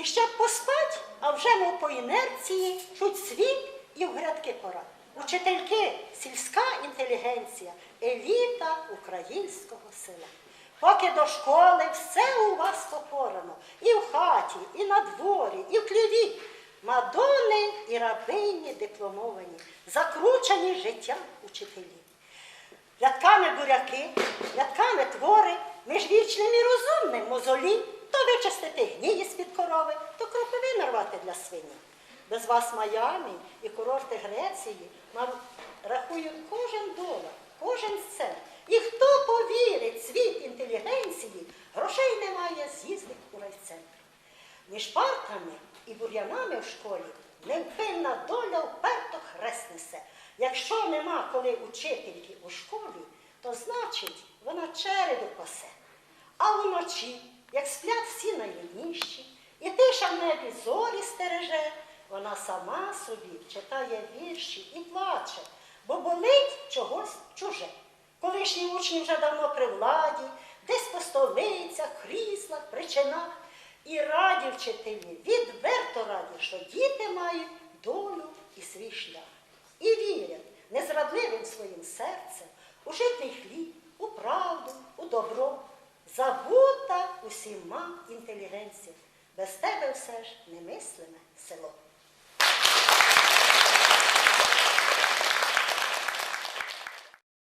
І щоб поспать, а вже мов по інерції, чуть світ і в грядки пора. Учительки, сільська інтелігенція, еліта українського села. Поки до школи все у вас попорано, і в хаті, і на дворі, і в кліві. Мадони і рабині дипломовані, закручені життям учителі. Рядками буряки, рядками твори, між вічним і розумним мозолі, то вичистити гнії з-під корови, то кропиви нарвати для свині. Без вас Майамі і курорти Греції нар- рахують кожен долар, кожен цент. І хто повірить світ інтелігенції, грошей немає з'їздить у райцентр. Між партами і бур'янами в школі невпинна доля вперто хрест несе. Якщо нема коли учительки у школі, то значить вона череду пасе. А вночі, як сплять всі найрідніші, і тиша в небі зорі стереже, вона сама собі читає вірші і плаче, бо болить чогось чуже. Колишні учні вже давно при владі, десь по столицях, кріслах, причинах. І раді вчителі, відверто раді, що діти мають долю і свій шлях. І вірять незрадливим своїм серцем у житний хліб, у правду, у добро. Забута усіма інтелігенція. Без тебе все ж немислиме село.